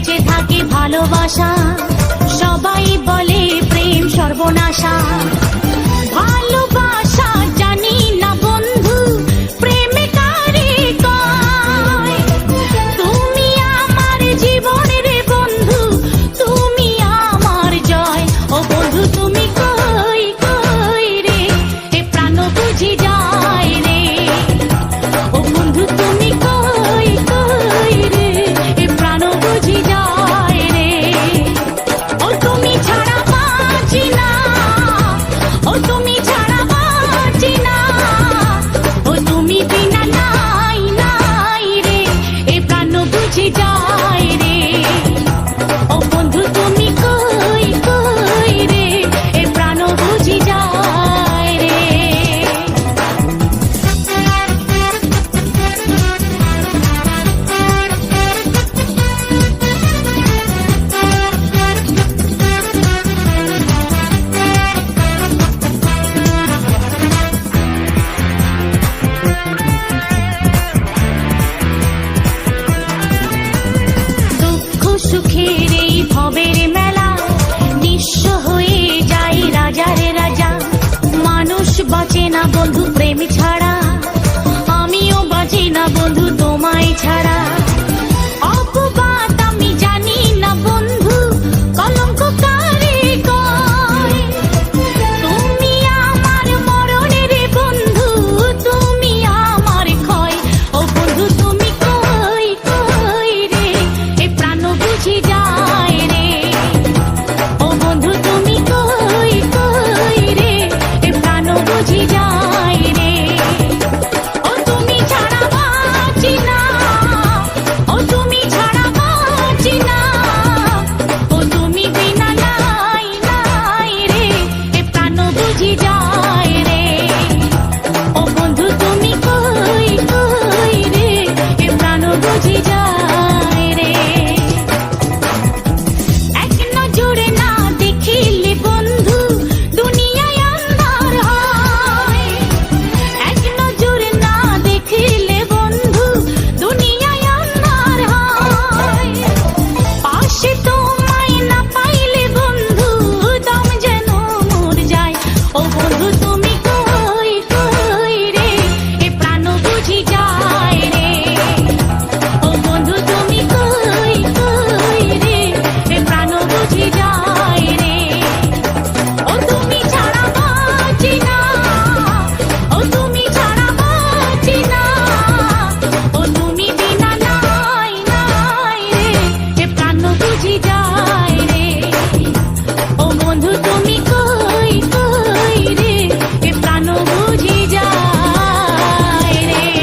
বেঁচে থাকে ভালোবাসা। সবাই বলে না বন্ধু প্রেমী ছাড়া 几家